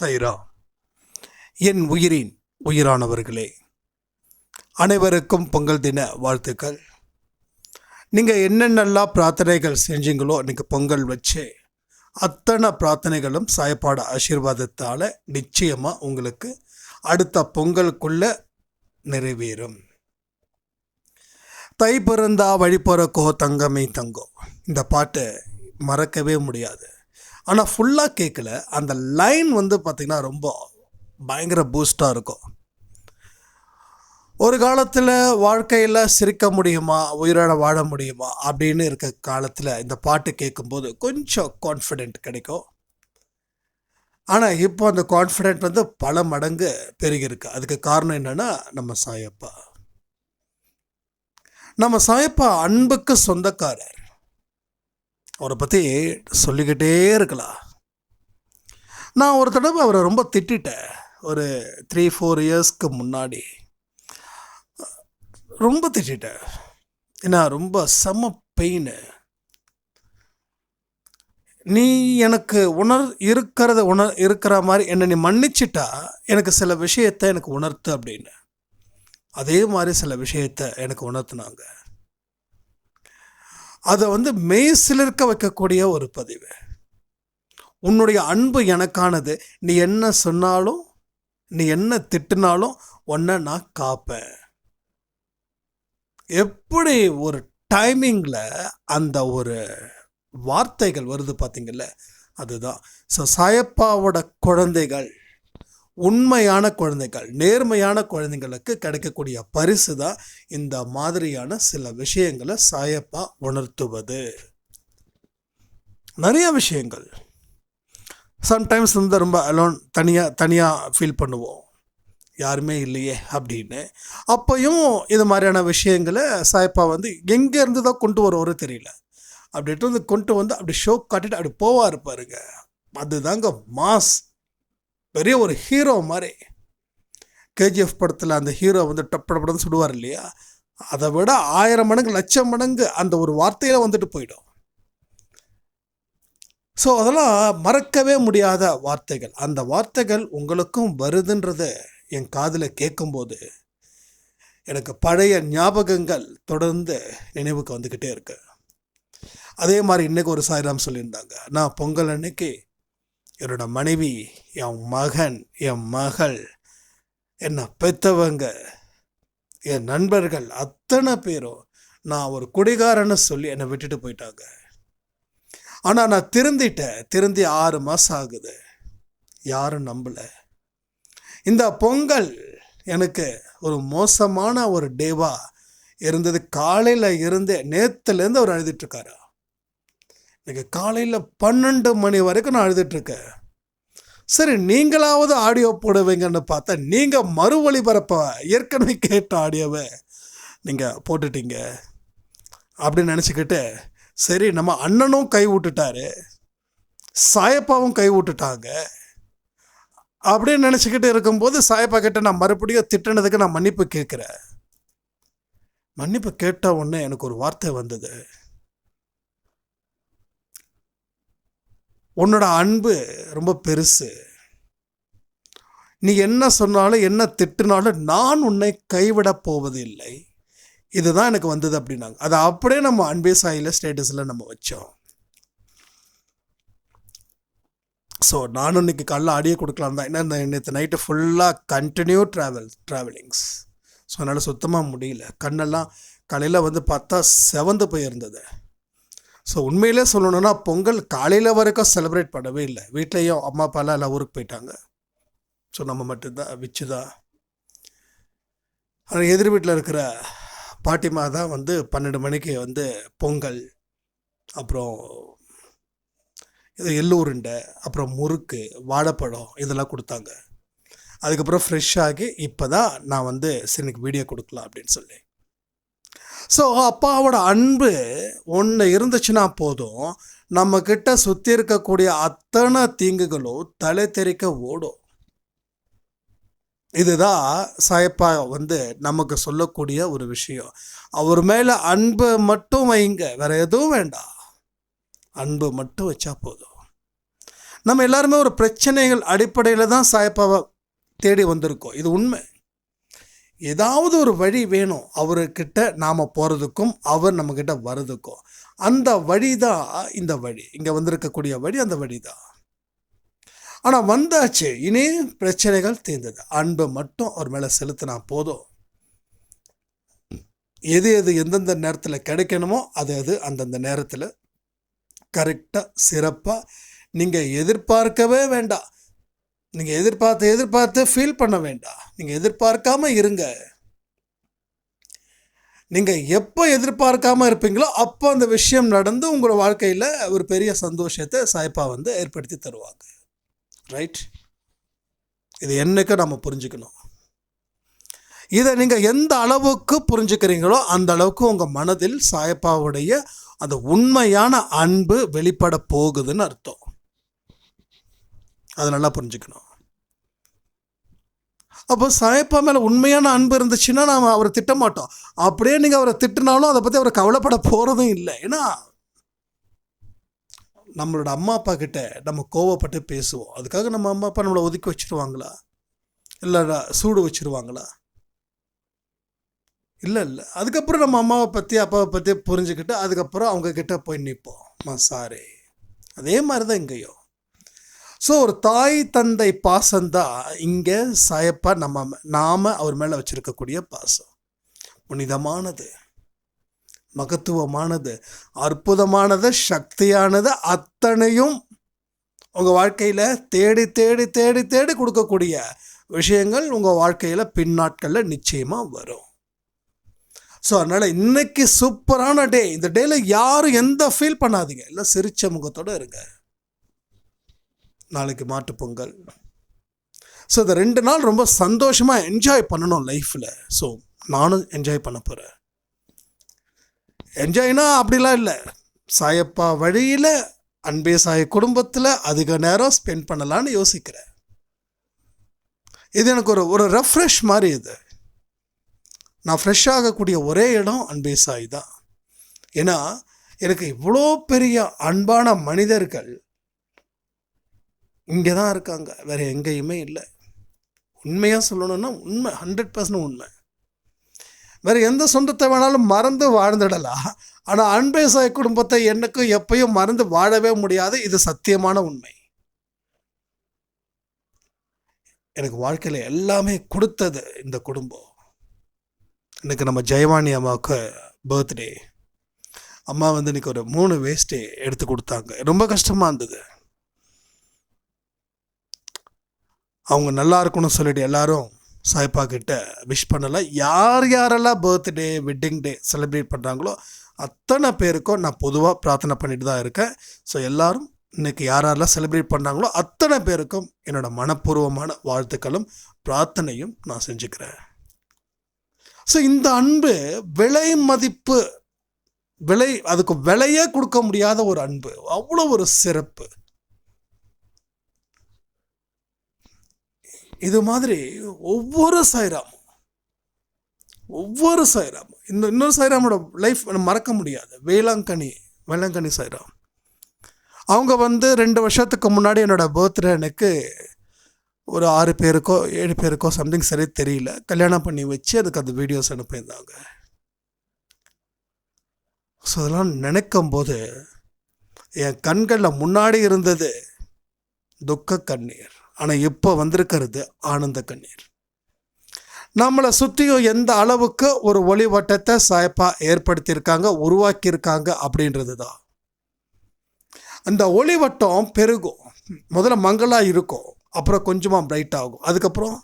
சைரா என் உயிரின் உயிரானவர்களே அனைவருக்கும் பொங்கல் தின வாழ்த்துக்கள். நீங்கள் என்னென்னலாம் பிரார்த்தனைகள் செஞ்சீங்களோ நீங்கள் பொங்கல் வச்சு அத்தனை பிரார்த்தனைகளும் சாயப்பாட ஆசீர்வாதத்தால் நிச்சயமாக உங்களுக்கு அடுத்த பொங்கலுக்குள்ளே நிறைவேறும். தை பிறந்தா வழி தங்கமே தங்கோ இந்த பாட்டு மறக்கவே முடியாது. ஆனால் ஃபுல்லாக கேட்கல அந்த லைன் வந்து பார்த்திங்கன்னா ரொம்ப பயங்கர பூஸ்டாக இருக்கும். ஒரு காலத்தில் வாழ்க்கையில் சிரிக்க முடியுமா? உயிரோட வாழ முடியுமா? அப்படின்னு இருக்க காலத்தில் இந்த பாட்டு கேட்கும்போது கொஞ்சம் கான்ஃபிடென்ட் கிடைக்கும். ஆனால் இப்போ அந்த கான்ஃபிடென்ட் வந்து பல மடங்கு பெருகிருக்கு அதுக்கு காரணம் என்னென்னா நம்ம சாயப்பா. நம்ம சாயப்பா அன்புக்கு சொந்தக்காரர். அவரை பற்றி சொல்லிக்கிட்டே இருக்கலாம். நான் ஒரு தடவை அவரை ரொம்ப திட்டிட்டேன். ஒரு த்ரீ ஃபோர் இயர்ஸ்க்கு முன்னாடி. ரொம்ப திட்டிட்டேன். ஏன்னா ரொம்ப செம பெயின் நீ எனக்கு உணர் இருக்கிறத உணர் இருக்கிற மாதிரி என்னை நீ மன்னிச்சிட்டா எனக்கு சில விஷயத்தை எனக்கு உணர்த்து அப்படின்னு. அதே மாதிரி சில விஷயத்தை எனக்கு உணர்த்தினாங்க. அதை வந்து மெய்சிலிருக்க வைக்கக்கூடிய ஒரு பதிவு. உன்னுடைய அன்பு எனக்கானது. நீ என்ன சொன்னாலும் நீ என்ன திட்டினாலும் உன்னை நான் காப்பேன். எப்படி ஒரு டைமிங்கில் அந்த ஒரு வார்த்தைகள் வருது பார்த்தீங்கல்ல? அதுதான். ஸோ சாயப்பாவோட குழந்தைகள் உண்மையான குழந்தைகள் நேர்மையான குழந்தைங்களுக்கு கிடைக்கக்கூடிய பரிசு தான் இந்த மாதிரியான சில விஷயங்களை சாயப்பா உணர்த்துவது. நிறைய விஷயங்கள். சம்டைம்ஸ் வந்து ரொம்ப அலோன் தனியாக தனியாக ஃபீல் பண்ணுவோம். யாருமே இல்லையே அப்படின்னு. அப்பையும் இது மாதிரியான விஷயங்களை சாயப்பா வந்து எங்கேருந்து தான் கொண்டு வருவாரோ தெரியல. அப்படின்ட்டு வந்து கொண்டு வந்து அப்படி ஷோ காட்டிட்டு அப்படி போவார் பாருங்க அதுதாங்க மாஸ் பெரிய ஒரு ஹீரோ மாதிரி. கேஜிஎஃப் படத்தில் அந்த ஹீரோ வந்து டப்படப்படன்னு சுடுவார் இல்லையா? அதை விட ஆயிரம் மடங்கு லட்சம் மடங்கு அந்த ஒரு வார்த்தையில் வந்துட்டு போயிடும். ஸோ அதெல்லாம் மறக்கவே முடியாத வார்த்தைகள். அந்த வார்த்தைகள் உங்களுக்கும் வருதுன்றது என் காதில் கேட்கும்போது எனக்கு பழைய ஞாபகங்கள் தொடர்ந்து நினைவுக்கு வந்துக்கிட்டே இருக்கு. அதே மாதிரி இன்றைக்கி ஒரு சாய்ராம் சொல்லியிருந்தாங்க நான் பொங்கல் அன்னைக்கு என்னோட மனைவி என் மகன் என் மகள் என்னை பெற்றவங்க என் நண்பர்கள் அத்தனை பேரும் நான் ஒரு குடிகாரன்னு சொல்லி என்னை விட்டுட்டு போயிட்டாங்க. ஆனால் நான் திருந்திட்டேன். திருந்தி ஆறு மாதம் ஆகுது. யாரும் நம்பலை. இந்த பொங்கல் எனக்கு ஒரு மோசமான ஒரு டேவாக இருந்தது. காலையில் இருந்து நேற்றுலேருந்து அவர் அழுதுட்ருக்காரு இன்றைக்கி காலையில் பன்னெண்டு மணி வரைக்கும் நான் அழுதுட்டுருக்கேன். சரி நீங்களாவது ஆடியோ போடுவீங்கன்னு பார்த்தா நீங்கள் மறு ஒளிபரப்ப ஏற்கனவே கேட்ட ஆடியோவை நீங்கள் போட்டுட்டீங்க. அப்படின்னு நினச்சிக்கிட்டு சரி நம்ம அண்ணனும் கை விட்டுட்டாரு சாயப்பாவும் கை விட்டுட்டாங்க. அப்படின்னு நினச்சிக்கிட்டு இருக்கும்போது சாயப்பா கிட்ட நான் மறுபடியும் திட்டினதுக்கு நான் மன்னிப்பு கேட்குறேன். மன்னிப்பு கேட்ட உடனே எனக்கு ஒரு வார்த்தை வந்தது. உன்னோட அன்பு ரொம்ப பெருசு. நீ என்ன சொன்னாலும் என்ன திட்டினாலும் நான் உன்னை கைவிடப் போவதில்லை. இதுதான் எனக்கு வந்தது அப்படின்னாங்க. அதை அப்படியே நம்ம அன்பே சாயில ஸ்டேட்டஸில் நம்ம வச்சோம். ஸோ நானும் இன்னைக்கு காலைல ஆடியோ கொடுக்கலாம் தான். ஏன்னா நேற்று நைட்டு ஃபுல்லாக கண்டினியூ ட்ராவல் ட்ராவலிங்ஸ் ஸோ அதனால் சுத்தமாக முடியல. கண்ணெல்லாம் காலையில் வந்து பார்த்தா செவந்து போயிருந்தது. ஸோ உண்மையிலே சொல்லணுன்னா பொங்கல் காலையில் வரைக்கும் செலிப்ரேட் பண்ணவே இல்லை. வீட்லேயும் அம்மா அப்பாலாம் எல்லாம் ஊருக்கு போயிட்டாங்க. ஸோ நம்ம மட்டும்தான் விச்சு தான் ஆனால் எதிர் வீட்டில் இருக்கிற பாட்டிமா தான் வந்து பன்னெண்டு மணிக்கு வந்து பொங்கல் அப்புறம் இது எள்ளு உருண்டை அப்புறம் முறுக்கு வாழைப்பழம் இதெல்லாம் கொடுத்தாங்க. அதுக்கப்புறம் ஃப்ரெஷ் ஆகி இப்போ தான் நான் வந்து சரி எனக்கு வீடியோ கொடுக்கலாம் அப்படின்னு சொல்லி. ஸோ அப்பாவோட அன்பு ஒன்று இருந்துச்சுன்னா போதும். நம்மக்கிட்ட சுற்றி இருக்கக்கூடிய அத்தனை தீங்குகளும் தலை தெறிக்க ஓடும். இதுதான் சாயப்பா வந்து நமக்கு சொல்லக்கூடிய ஒரு விஷயம். அவர் மேலே அன்பு மட்டும் வைங்க. வேற எதுவும் வேண்டாம் அன்பு மட்டும் வச்சா போதும். நம்ம எல்லாருமே ஒரு பிரச்சனைகள் அடிப்படையில் தான் சாயப்பாவை தேடி வந்திருக்கோம். இது உண்மை. ஏதாவது ஒரு வழி வேணும் அவர்கிட்ட நாம் போகிறதுக்கும் அவர் நம்மக்கிட்ட வர்றதுக்கும். அந்த வழி தான் இந்த வழி. இங்கே வந்திருக்கக்கூடிய வழி அந்த வழி தான் ஆனால் வந்தாச்சு. இனி பிரச்சனைகள் தீர்ந்தது. அன்பு மட்டும் அவர் மேலே செலுத்தினா போதும். எது எது எந்தெந்த நேரத்தில் கிடைக்கணுமோ அது அது அந்தந்த நேரத்தில். கரெக்டாக சிறப்பாக நீங்கள் எதிர்பார்க்கவே வேண்டாம். நீங்கள் எதிர்பார்த்து எதிர்பார்த்து ஃபீல் பண்ண வேண்டாம். நீங்கள் எதிர்பார்க்காம இருங்க. நீங்கள் எப்போ எதிர்பார்க்காம இருப்பீங்களோ அப்போ அந்த விஷயம் நடந்து உங்களோட வாழ்க்கையில் ஒரு பெரிய சந்தோஷத்தை சாய்ப்பா வந்து ஏற்படுத்தி தருவாங்க. ரைட் இது என்னைக்கு நம்ம புரிஞ்சுக்கணும். இதை நீங்கள் எந்த அளவுக்கு புரிஞ்சுக்கிறீங்களோ அந்த அளவுக்கு உங்கள் மனதில் சாயப்பாவுடைய அந்த உண்மையான அன்பு வெளிப்பட போகுதுன்னு அர்த்தம். அதை நல்லா புரிஞ்சுக்கணும். அப்போ சாயப்பா மேலே உண்மையான அன்பு இருந்துச்சுன்னா நாம் அவரை திட்ட மாட்டோம் அப்படியே நீங்கள் அவரை திட்டினாலும் அதை பற்றி அவரை கவலைப்பட போகிறதும் இல்லை. ஏன்னா நம்மளோட அம்மா அப்பா கிட்ட நம்ம கோவப்பட்டு பேசுவோம். அதுக்காக நம்ம அம்மா அப்பா நம்மளை ஒதுக்கி வச்சுருவாங்களா? இல்லை சூடு வச்சிருவாங்களா? இல்லை இல்லை. அதுக்கப்புறம் நம்ம அம்மாவை பற்றி அப்பாவை பற்றி புரிஞ்சுக்கிட்டு அதுக்கப்புறம் அவங்கக்கிட்ட போய் நிற்போம் மா சாரி அதே மாதிரி தான் இங்கேயும். ஸோ ஒரு தாய் தந்தை பாசம்தான் இங்கே சாயப்பா நம்ம நாம் அவர் மேலே வச்சுருக்கக்கூடிய பாசம். புனிதமானது மகத்துவமானது அற்புதமானது சக்தியானது அத்தனையும் உங்கள் வாழ்க்கையில் தேடி தேடி தேடி தேடி கொடுக்கக்கூடிய விஷயங்கள் உங்கள் வாழ்க்கையில் பின்னாட்களில் நிச்சயமாக வரும். ஸோ அதனால் இன்னைக்கு சூப்பரான டே. இந்த டேயில் யாரும் எந்த ஃபீல் பண்ணாதீங்க. எல்லாம் சிரிச்ச முகத்தோடு இருங்க. நாளைக்கு மாட்டுப்பொங்கல் ஸோ இந்த ரெண்டு நாள் ரொம்ப சந்தோஷமாக என்ஜாய் பண்ணணும் லைஃப்பில் ஸோ நானும் என்ஜாய் பண்ண போகிறேன் என்ஜாய்னா அப்படிலாம் இல்லை. சாயப்பா வழியில் அன்பே சாய குடும்பத்தில் அதிக நேரம் ஸ்பெண்ட் பண்ணலான்னு யோசிக்கிறேன். இது எனக்கு ஒரு ஒரு ரெஃப்ரெஷ் மாதிரி இது. நான் ஃப்ரெஷ் ஆகக்கூடிய ஒரே இடம் அன்பே சாய் தான். ஏன்னா எனக்கு இவ்வளோ பெரிய அன்பான மனிதர்கள் இங்கே தான் இருக்காங்க. வேறு எங்கேயுமே இல்லை. உண்மையாக சொல்லணும்னா உண்மை ஹண்ட்ரட் பர்சன்ட் உண்மை. வேறு எந்த சொந்தத்தை வேணாலும் மறந்து வாழ்ந்துடலாம். ஆனால் அன்பேசாய் குடும்பத்தை என்னைக்கும் எப்பயும் மறந்து வாழவே முடியாது. இது சத்தியமான உண்மை. எனக்கு வாழ்க்கையில் எல்லாமே கொடுத்தது இந்த குடும்பம். இன்னைக்கு நம்ம ஜெயவாணி அம்மாவுக்கு பர்த்டே அம்மா வந்து இன்னைக்கு ஒரு மூணு வேஸ்ட்டு எடுத்து கொடுத்தாங்க. ரொம்ப கஷ்டமாக இருந்தது. அவங்க நல்லா இருக்கணும்னு சொல்லிட்டு எல்லாரும் சாய்ப்பா கிட்ட விஷ் பண்ணலை. யார் யாரெல்லாம் பர்த்டே வெட்டிங் டே செலிப்ரேட் பண்ணுறாங்களோ அத்தனை பேருக்கும் நான் பொதுவாக பிரார்த்தனை பண்ணிட்டு தான் இருக்கேன். ஸோ எல்லாரும் இன்னைக்கு யார் யாரெல்லாம் செலிப்ரேட் பண்ணுறாங்களோ அத்தனை பேருக்கும் என்னோட மனப்பூர்வமான வாழ்த்துக்களும் பிரார்த்தனையும் நான் செஞ்சுக்கிறேன். ஸோ இந்த அன்பு விலை மதிப்பு விலை அதுக்கு விலையே கொடுக்க முடியாத ஒரு அன்பு. அவ்வளோ ஒரு சிறப்பு. இது மாதிரி ஒவ்வொரு சாய்ராமும் ஒவ்வொரு சாய்ராமும் இந்த இன்னொரு சாய்ராமோட லைஃப் மறக்க முடியாது. வேளாங்கண்ணி வேளாங்கண்ணி சாய்ராம். அவங்க வந்து ரெண்டு வருஷத்துக்கு முன்னாடி என்னோட பர்த்டே எனக்கு ஒரு ஆறு பேருக்கோ ஏழு பேருக்கோ சம்திங் சரி தெரியல. கல்யாணம் பண்ணி வச்சு அதுக்கு அந்த வீடியோஸ் அனுப்பியிருந்தாங்க. ஸோ அதெல்லாம் நினைக்கும் போது என் கண்களில் முன்னாடி இருந்தது துக்க கண்ணீர் ஆனால் இப்போ வந்திருக்கிறது? ஆனந்த கண்ணீர். நம்மளை சுற்றியும் எந்த அளவுக்கு ஒரு ஒளி வட்டத்தை ஏற்படுத்தியிருக்காங்க உருவாக்கியிருக்காங்க அப்படின்றது தான் அந்த ஒளி வட்டம் பெருகும். முதல்ல மங்களாக இருக்கும். அப்புறம் கொஞ்சமாக பிரைட் ஆகும். அதுக்கப்புறம்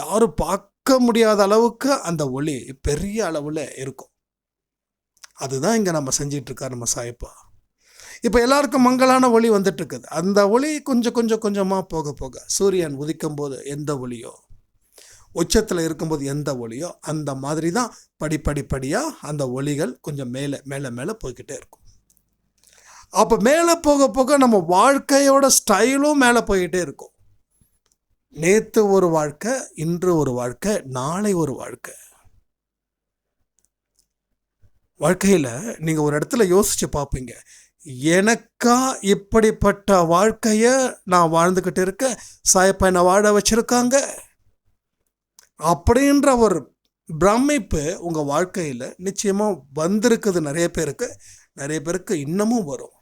யாரும் பார்க்க முடியாத அளவுக்கு அந்த ஒளி பெரிய அளவில் இருக்கும். அதுதான் இங்கே நம்ம செஞ்சிட்ருக்கார் நம்ம சாய்ப்பா. இப்போ எல்லாருக்கும் மங்களான ஒளி வந்துட்டுருக்குது. அந்த ஒளி கொஞ்சம் கொஞ்சம் கொஞ்சமாக போக போக சூரியன் உதிக்கும் போது எந்த ஒளியோ உச்சத்தில் இருக்கும்போது எந்த ஒளியோ அந்த மாதிரி தான் படிப்படிப்படியாக அந்த ஒளிகள் கொஞ்சம் மேலே மேலே மேலே போய்கிட்டே இருக்கும். அப்போ மேலே போக போக நம்ம வாழ்க்கையோட ஸ்டைலும் மேலே போய்கிட்டே இருக்கும். நேற்று ஒரு வாழ்க்கை இன்று ஒரு வாழ்க்கை நாளை ஒரு வாழ்க்கை. வாழ்க்கையில் நீங்கள் ஒரு இடத்துல யோசித்து பார்ப்பீங்க எனக்கா இப்படிப்பட்ட வாழ்க்கையை நான் வாழ்ந்துக்கிட்டு இருக்க சாயப்பா என்னை வாழ வச்சுருக்காங்க. அப்படின்ற ஒரு பிரமிப்பு உங்கள் வாழ்க்கையில் நிச்சயமாக வந்திருக்குது நிறைய பேருக்கு. நிறைய பேருக்கு இன்னமும் வரும்.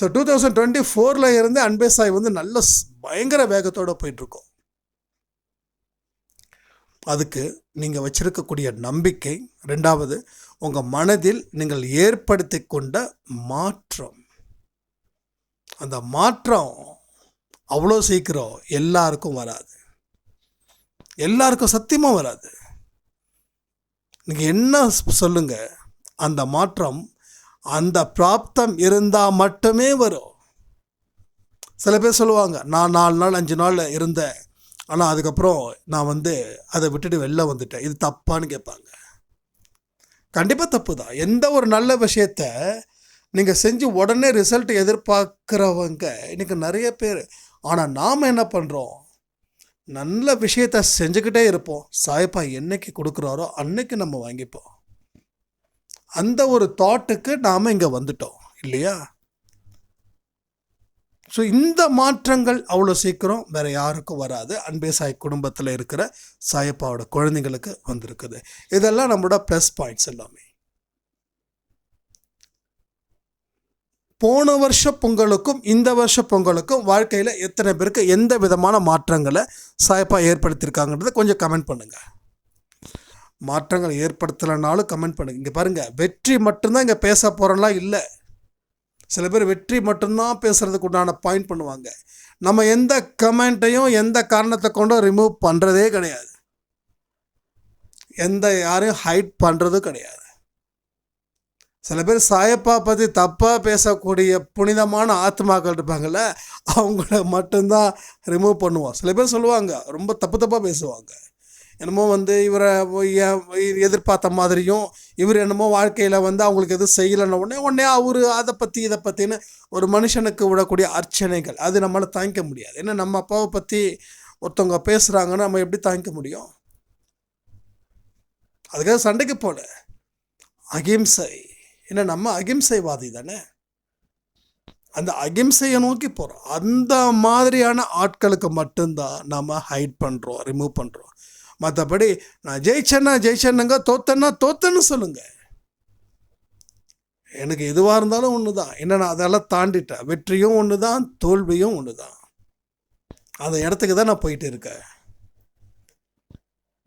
ஸோ டூ தௌசண்ட் டுவெண்ட்டி ஃபோரில் இருந்து அன்பே சாய் வந்து நல்ல பயங்கர வேகத்தோடு போயிட்டுருக்கோம். அதுக்கு நீங்கள் வச்சுருக்கக்கூடிய நம்பிக்கை. ரெண்டாவது உங்கள் மனதில் நீங்கள் ஏற்படுத்தி கொண்ட மாற்றம். அந்த மாற்றம் அவ்வளோ சீக்கிரம் எல்லாருக்கும் வராது. எல்லாருக்கும் சத்தியமாக வராது. நீங்கள் என்ன சொல்லுங்கள் அந்த மாற்றம் அந்த பிராப்தம் இருந்தால் மட்டுமே வரும். சில பேர் சொல்லுவாங்க நான் நாலு நாள் அஞ்சு நாள் இருந்தேன். ஆனால் அதுக்கப்புறம் நான் வந்து அதை விட்டுட்டு வெளில வந்துட்டேன். இது தப்பான்னு கேட்பாங்க. கண்டிப்பாக தப்பு தான் எந்த ஒரு நல்ல விஷயத்த நீங்கள் செஞ்சு உடனே ரிசல்ட் எதிர்பார்க்குறவங்க இன்னைக்கு நிறைய பேர். ஆனால் நாம் என்ன பண்ணுறோம் நல்ல விஷயத்த செஞ்சுக்கிட்டே இருப்போம். சாய்ப்பா என்னைக்கு கொடுக்குறாரோ அன்னைக்கு நம்ம வாங்கிப்போம். அந்த ஒரு தாட்டுக்கு நாம் இங்கே வந்துட்டோம். இல்லையா? ஸோ இந்த மாற்றங்கள் அவ்வளோ சீக்கிரம் வேற யாருக்கும் வராது. அன்பே சாய் குடும்பத்தில் இருக்கிற சாயப்பாவோட குழந்தைங்களுக்கு வந்திருக்குது. இதெல்லாம் நம்மளோட ப்ளஸ் பாயிண்ட்ஸ் எல்லாமே. போன வருஷ பொங்கலுக்கும் இந்த வருஷ பொங்கலுக்கும் வாழ்க்கையில் எத்தனை பேருக்கு எந்த விதமான மாற்றங்களை சாயப்பா ஏற்படுத்தியிருக்காங்கன்றதை கொஞ்சம் கமெண்ட் பண்ணுங்க. மாற்றங்கள் ஏற்படுத்தலைனாலும் கமெண்ட் பண்ணுங்க. இங்கே பாருங்க வெற்றி மட்டும்தான் இங்கே பேச போகிறோம்லாம் இல்லை. சில பேர் வெற்றி மட்டும்தான் பேசுகிறதுக்கு உண்டான பாயிண்ட் பண்ணுவாங்க. நம்ம எந்த கமெண்ட்டையும் எந்த காரணத்தை கொண்டும் ரிமூவ் பண்ணுறதே கிடையாது. எந்த யாரையும் ஹைட் பண்ணுறதும் கிடையாது. சில பேர் சாயப்பா பற்றி தப்பாக பேசக்கூடிய புனிதமான ஆத்மாக்கள் இருப்பாங்கள்ல அவங்கள மட்டும்தான் ரிமூவ் பண்ணுவோம். சில பேர் சொல்லுவாங்க ரொம்ப தப்பு தப்பாக பேசுவாங்க. என்னமோ வந்து இவரை எதிர்பார்த்த மாதிரியும் இவர் என்னமோ வாழ்க்கையில் வந்து அவங்களுக்கு எதுவும் செய்யலைன்ன உடனே உடனே அவர் அதை பற்றி இதை பற்றின்னு ஒரு மனுஷனுக்கு விடக்கூடிய அர்ச்சனைகள். அது நம்மளால் தாங்கிக்க முடியாது. ஏன்னா நம்ம அப்பாவை பற்றி ஒருத்தவங்க பேசுகிறாங்கன்னு நம்ம எப்படி தாங்கிக்க முடியும்? அதுக்காக சண்டைக்கு போல. அகிம்சை. ஏன்னா நம்ம அகிம்சைவாதி தானே? அந்த அகிம்சையை நோக்கி போகிறோம் அந்த மாதிரியான ஆட்களுக்கு மட்டும்தான் நம்ம ஹைட் பண்ணுறோம் ரிமூவ் பண்ணுறோம் மற்றபடி நான் ஜெயிச்சேன்னா ஜெயிச்சேன்னுங்க தோத்தேன்னா தோத்தேன்னு சொல்லுங்க. எனக்கு எதுவாக இருந்தாலும் ஒன்று தான் என்ன நான் அதெல்லாம் தாண்டிட்டேன். வெற்றியும் ஒன்று தான் தோல்வியும் ஒன்று தான் அந்த இடத்துக்கு தான் நான் போயிட்டு இருக்கேன்.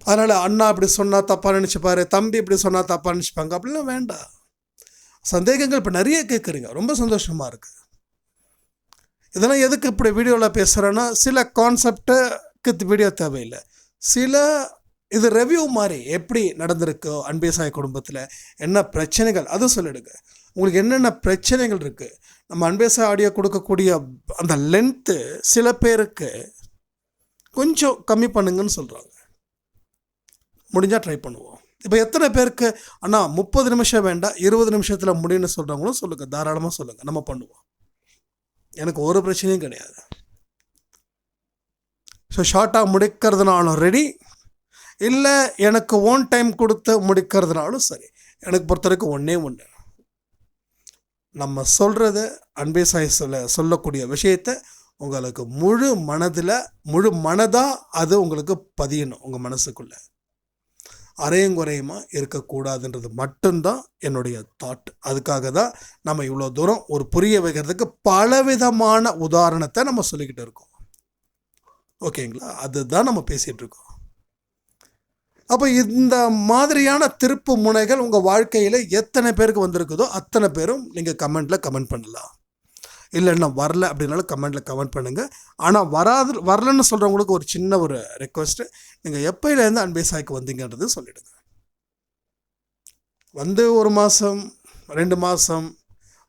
அதனால் அண்ணா இப்படி சொன்னால் தப்பாக நினச்சிப்பாரு தம்பி இப்படி சொன்னால் தப்பாக நினச்சிப்பாங்க அப்படிலாம் வேண்டாம். சந்தேகங்கள் இப்போ நிறைய கேட்குறீங்க ரொம்ப சந்தோஷமாக இருக்குது இதெல்லாம் எதுக்கு இப்படி வீடியோவில் பேசுகிறேன்னா சில கான்செப்டுக்கு வீடியோ தேவையில்லை. சில இது ரெவ்யூ மாதிரி எப்படி நடந்திருக்கோ அன்பேசாய குடும்பத்தில்? என்ன பிரச்சனைகள்? அதுவும் சொல்லிடுங்க. உங்களுக்கு என்னென்ன பிரச்சனைகள் இருக்குது நம்ம அன்பேசாய் ஆடியோ கொடுக்கக்கூடிய அந்த லென்த்து சில பேருக்கு கொஞ்சம் கம்மி பண்ணுங்கன்னு சொல்கிறாங்க முடிஞ்சால் ட்ரை பண்ணுவோம். இப்போ எத்தனை பேருக்கு அண்ணா முப்பது நிமிஷம் வேண்டாம் இருபது நிமிஷத்தில் முடியும்னு சொல்கிறவங்களும் சொல்லுங்கள் தாராளமாக சொல்லுங்கள் நம்ம பண்ணுவோம். எனக்கு ஒரு பிரச்சனையும் கிடையாது. ஸோ ஷார்ட்டாக முடிக்கிறதுனாலும் ரெடி இல்லை எனக்கு ஓன் டைம் கொடுத்து முடிக்கிறதுனாலும் சரி. எனக்கு பொறுத்த வரைக்கும் ஒன்றே ஒன்று நம்ம சொல்கிறத அன்பே சாய் சொல்ல சொல்லக்கூடிய விஷயத்த உங்களுக்கு முழு மனதில் முழு மனதாக அது உங்களுக்கு பதியணும் உங்கள் மனசுக்குள்ளே. அரையும் குறையுமா இருக்கக்கூடாதுன்றது மட்டும்தான் என்னுடைய தாட் அதுக்காக தான் நம்ம இவ்வளோ தூரம் ஒரு புரிய வைக்கிறதுக்கு பலவிதமான உதாரணத்தை நம்ம சொல்லிக்கிட்டு இருக்கோம். ஓகேங்களா? அதுதான் நம்ம பேசிகிட்டு இருக்கோம். அப்போ இந்த மாதிரியான திருப்பு முனைகள் உங்கள் வாழ்க்கையில் எத்தனை பேருக்கு வந்திருக்குதோ அத்தனை பேரும் நீங்கள் கமெண்ட்டில் கமெண்ட் பண்ணலாம். இல்லை வரல அப்படின்னாலும் கமெண்ட்டில் கமெண்ட் பண்ணுங்கள் ஆனால் வராது வரலன்னு சொல்கிறவங்களுக்கு ஒரு சின்ன ஒரு ரெக்வஸ்ட்டு நீங்கள் எப்போயிலேருந்து அன்பே சாய்க்கு வந்தீங்கன்றது சொல்லிவிடுங்க வந்து ஒரு மாதம் ரெண்டு மாதம்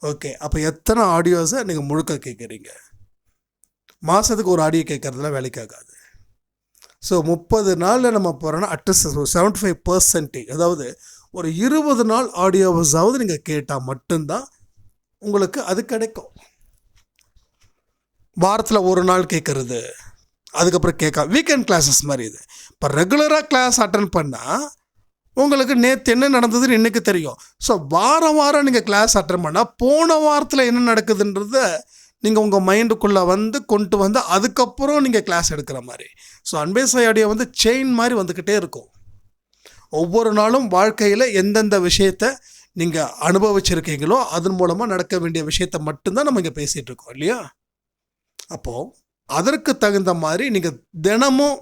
ஓகே அப்போ எத்தனை ஆடியோஸை நீங்கள் முழுக்க கேட்குறீங்க மாதத்துக்கு ஒரு ஆடியோ கேட்குறதுலாம் வேலைக்கு ஆகாது. ஸோ முப்பது நாளில் நம்ம போகிறோன்னா அட்லீஸ்ட் ஒரு செவன்ட்டி ஃபைவ் பர்சன்டேஜ் அதாவது ஒரு இருபது நாள் ஆடியோஸாவது நீங்கள் கேட்டால் மட்டும்தான் உங்களுக்கு அது கிடைக்கும். வாரத்தில் ஒரு நாள் கேட்குறது அதுக்கப்புறம் கேட்க வீக்கெண்ட் கிளாஸஸ் மாதிரி இது. இப்போ ரெகுலராக கிளாஸ் அட்டன் பண்ணால் உங்களுக்கு நேற்று என்ன நடந்ததுன்னு இன்றைக்கி தெரியும். ஸோ வாரம் வாரம் நீங்கள் கிளாஸ் அட்டன் பண்ணால் போன வாரத்தில் என்ன நடக்குதுன்றத நீங்கள் உங்கள் மைண்டுக்குள்ளே வந்து கொண்டு வந்து அதுக்கப்புறம் நீங்கள் கிளாஸ் எடுக்கிற மாதிரி. ஸோ அன்பேசாய் ஆடியோ வந்து செயின் மாதிரி வந்துக்கிட்டே இருக்கும். ஒவ்வொரு நாளும் வாழ்க்கையில் எந்தெந்த விஷயத்தை நீங்கள் அனுபவிச்சிருக்கீங்களோ அதன் மூலமாக நடக்க வேண்டிய விஷயத்தை மட்டும்தான் நம்ம இங்கே பேசிகிட்டு இருக்கோம் இல்லையா? அப்போது அதற்கு தகுந்த மாதிரி நீங்கள் தினமும்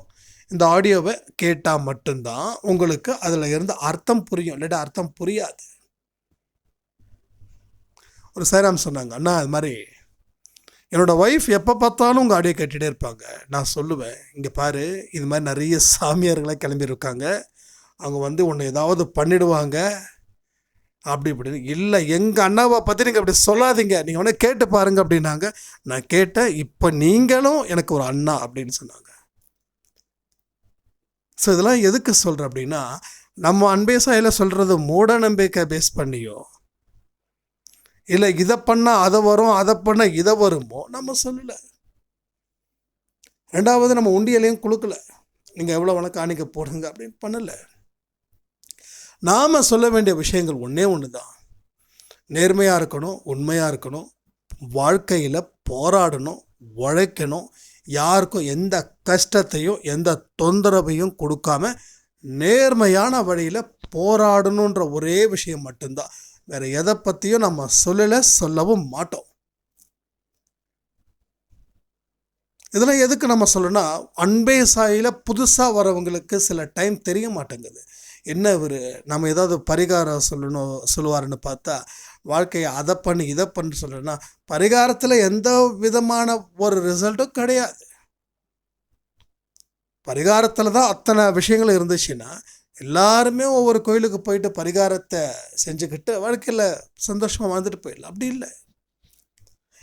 இந்த ஆடியோவை கேட்டால் மட்டும்தான் உங்களுக்கு அதில் இருந்து அர்த்தம் புரியும். இல்லாட்டா அர்த்தம் புரியாது. ஒரு சைராம் சொன்னாங்க அண்ணா அது மாதிரி என்னோடய ஒய்ஃப் எப்போ பார்த்தாலும் உங்கள் ஆடியோ கேட்டுகிட்டே இருப்பாங்க. நான் சொல்லுவேன் இங்கே பாரு இது மாதிரி நிறைய சாமியார்களாக கிளம்பியிருக்காங்க. அவங்க வந்து உன்னை ஏதாவது பண்ணிடுவாங்க. அப்படி இப்படின்னு இல்லை எங்கள் அண்ணாவை பற்றி நீங்கள் அப்படி சொல்லாதீங்க. நீங்கள் வேணால் கேட்டு பாருங்கள் அப்படின்னாங்க. நான் கேட்டேன் இப்போ நீங்களும் எனக்கு ஒரு அண்ணா அப்படின்னு சொன்னாங்க. ஸோ இதெல்லாம் எதுக்கு சொல்கிறேன் அப்படின்னா நம்ம அன்பே சாயில் சொல்கிறது மூட நம்பிக்கை பேஸ் பண்ணியும் இல்லை இதை பண்ணால் அதை வரும் அதை பண்ணால் இதை வருமோ? நம்ம சொல்லலை. ரெண்டாவது நம்ம உண்டியலையும் கொடுக்கல நீங்கள் எவ்வளோ வணக்கம் காணிக்க போடுங்க அப்படின்னு பண்ணலை. நாம் சொல்ல வேண்டிய விஷயங்கள் ஒன்றே ஒன்று தான் நேர்மையாக இருக்கணும் உண்மையாக இருக்கணும் வாழ்க்கையில் போராடணும் உழைக்கணும் யாருக்கும் எந்த கஷ்டத்தையும் எந்த தொந்தரவையும் கொடுக்காம நேர்மையான வழியில் போராடணுன்ற ஒரே விஷயம் மட்டும்தான். வேறு எதை பற்றியும் நம்ம சொல்லலை சொல்லவும் மாட்டோம். இதெல்லாம் எதுக்கு நம்ம சொல்லணும்னா அன்பே சாயில் புதுசாக வரவங்களுக்கு சில டைம் தெரிய மாட்டேங்குது. என்ன இவர்? நம்ம ஏதாவது பரிகாரம் சொல்லணும் சொல்லுவாருன்னு பார்த்தா வாழ்க்கையை அதை பண்ணி இதை பண்ணி சொல்லணும்னா பரிகாரத்தில் எந்த விதமான ஒரு ரிசல்ட்டும் கிடையாது. பரிகாரத்தில் தான் அத்தனை விஷயங்கள் இருந்துச்சுன்னா எல்லாருமே ஒவ்வொரு கோயிலுக்கு போயிட்டு பரிகாரத்தை செஞ்சுக்கிட்டு வாழ்க்கையில் சந்தோஷமாக வாழ்ந்துட்டு போயிடலாம். அப்படி இல்லை.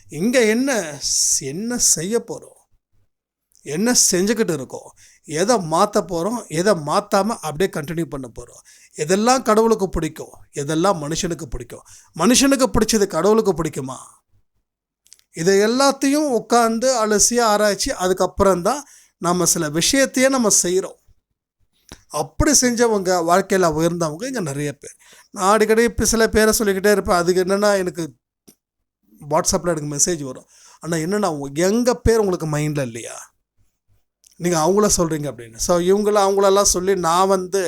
இங்கே என்ன என்ன செய்ய போகிறோம் என்ன செஞ்சுக்கிட்டு இருக்கோம்? எதை மாற்ற போகிறோம் எதை மாற்றாமல் அப்படியே கண்டினியூ பண்ண போகிறோம் எதெல்லாம் கடவுளுக்கு பிடிக்கும்? எதெல்லாம் மனுஷனுக்கு பிடிக்கும்? மனுஷனுக்கு பிடிச்சது கடவுளுக்கு பிடிக்குமா? இதை எல்லாத்தையும் உட்காந்து அலசி ஆராய்ச்சி அதுக்கப்புறம் தான் நம்ம சில விஷயத்தையே நம்ம செய்கிறோம் அப்படி செஞ்சவங்க வாழ்க்கையில் உயர்ந்தவங்க இங்கே நிறைய பேர். நான் அடிக்கடி இப்போ சில பேரை சொல்லிக்கிட்டே இருப்பேன். அதுக்கு என்னென்னா எனக்கு வாட்ஸ்அப்பில் எனக்கு மெசேஜ் வரும். ஆனால் என்னென்னா எங்கள் பேர் உங்களுக்கு மைண்டில் இல்லையா? நீங்கள் அவங்கள சொல்கிறீங்க அப்படின்னு. ஸோ இவங்கள அவங்களெல்லாம் சொல்லி நான் வந்து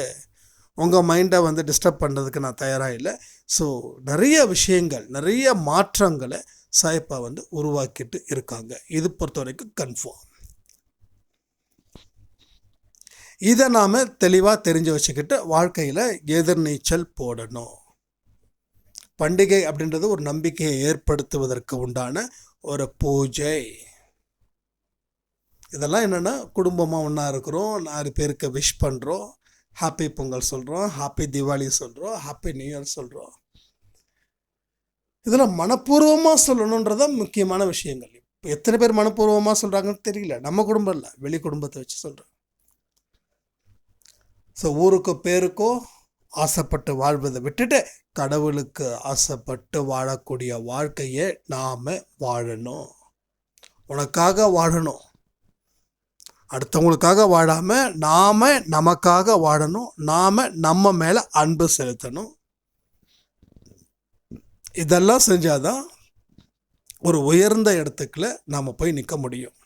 உங்கள் மைண்டை வந்து டிஸ்டர்ப் பண்ணுறதுக்கு நான் தயாராக இல்லை. ஸோ நிறைய விஷயங்கள் நிறைய மாற்றங்களை சாய்ப்பாக வந்து உருவாக்கிட்டு இருக்காங்க. இது பொறுத்த வரைக்கும் கன்ஃபார்ம் இதை நாம் தெளிவாக தெரிஞ்சு வச்சுக்கிட்டு வாழ்க்கையில் எதிர்நீச்சல் போடணும். பண்டிகை அப்படின்றது ஒரு நம்பிக்கையை ஏற்படுத்துவதற்கு உண்டான ஒரு பூஜை. இதெல்லாம் என்னென்னா குடும்பமாக ஒன்றா இருக்கிறோம் நாலு பேருக்கு விஷ் பண்ணுறோம் ஹாப்பி பொங்கல் சொல்கிறோம் ஹாப்பி தீபாவளி சொல்கிறோம் ஹாப்பி நியூ இயர் சொல்கிறோம் இதெல்லாம் மனப்பூர்வமாக சொல்லணுன்றதான் முக்கியமான விஷயங்கள். இப்போ எத்தனை பேர் மனப்பூர்வமாக சொல்கிறாங்கன்னு தெரியல. நம்ம குடும்பம் இல்லை வெளி குடும்பத்தை வச்சு சொல்கிறேன் ஸோ ஊருக்கு பேருக்கோ ஆசைப்பட்டு வாழ்வதை விட்டுட்டு கடவுளுக்கு ஆசைப்பட்டு வாழக்கூடிய வாழ்க்கையை நாம் வாழணும். உனக்காக வாழணும். அடுத்தவங்களுக்காக வாழாமல் நாம் நமக்காக வாழணும். நாம் நம்ம மேலே அன்பு செலுத்தணும். இதெல்லாம் செஞ்சாதான் ஒரு உயர்ந்த இடத்துக்குள்ள நாம் போய் நிற்க முடியும்.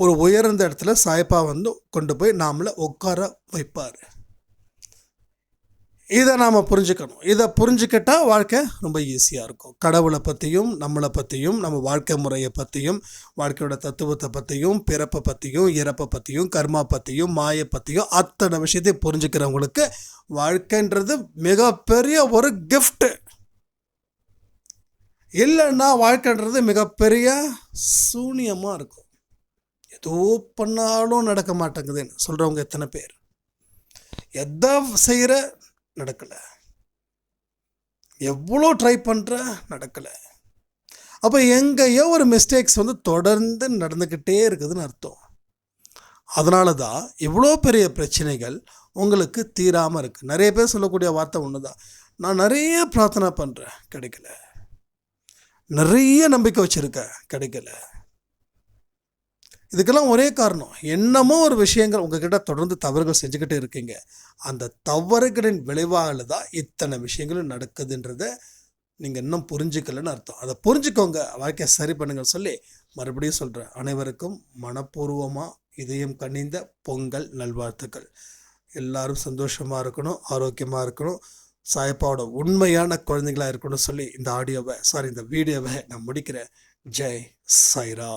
ஒரு உயர்ந்த இடத்துல சாய்ப்பா வந்து கொண்டு போய் நாமளை உட்கார வைப்பார். இதை நாம் புரிஞ்சுக்கணும். இதை புரிஞ்சுக்கிட்டால் வாழ்க்கை ரொம்ப ஈஸியாக இருக்கும். கடவுளை பற்றியும் நம்மளை பற்றியும் நம்ம வாழ்க்கை முறையை பற்றியும் வாழ்க்கையோட தத்துவத்தை பற்றியும் பிறப்பை பற்றியும் இறப்பை பற்றியும் கர்மா பற்றியும் மாயை பற்றியும் அத்தனை விஷயத்தையும் புரிஞ்சுக்கிறவங்களுக்கு வாழ்க்கைன்றது மிகப்பெரிய ஒரு கிஃப்ட்டு இல்லைன்னா வாழ்க்கைன்றது மிகப்பெரிய சூனியமாக இருக்கும். ஏதோ பண்ணாலும் நடக்க மாட்டேங்குதுன்னு சொல்கிறவங்க எத்தனை பேர்? எதை செய்கிற நடக்கலை. எவ்வளோ ட்ரை பண்ணுற நடக்கலை. அப்போ எங்கேயோ ஒரு மிஸ்டேக்ஸ் வந்து தொடர்ந்து நடந்துக்கிட்டே இருக்குதுன்னு அர்த்தம். அதனால தான் இவ்வளோ பெரிய பிரச்சனைகள் உங்களுக்கு தீராமல் இருக்குது நிறைய பேர் சொல்லக்கூடிய வார்த்தை ஒன்று தான் நான் நிறைய பிரார்த்தனை பண்ணுறேன் கிடைக்கல. நிறைய நம்பிக்கை வச்சுருக்கேன் கிடைக்கல. இதுக்கெல்லாம் ஒரே காரணம். என்னமோ ஒரு விஷயங்கள் உங்ககிட்ட தொடர்ந்து தவறுகள் செஞ்சுக்கிட்டே இருக்கீங்க. அந்த தவறுகளின் விளைவாக தான் இத்தனை விஷயங்களும் நடக்குதுன்றத நீங்கள் இன்னும் புரிஞ்சுக்கலன்னு அர்த்தம். அதை புரிஞ்சுக்கோங்க. வாழ்க்கையை சரி பண்ணுங்கள் சொல்லி மறுபடியும் சொல்கிறேன் அனைவருக்கும் மனப்பூர்வமாக இதயம் கனிந்த பொங்கல் நல்வாழ்த்துக்கள். எல்லாரும் சந்தோஷமாக இருக்கணும் ஆரோக்கியமாக இருக்கணும். சாயப்பாவோட உண்மையான குழந்தைங்களாக இருக்கணும்னு சொல்லி இந்த ஆடியோவை சாரி இந்த வீடியோவை நான் முடிக்கிறேன். ஜெய் சாய்ரா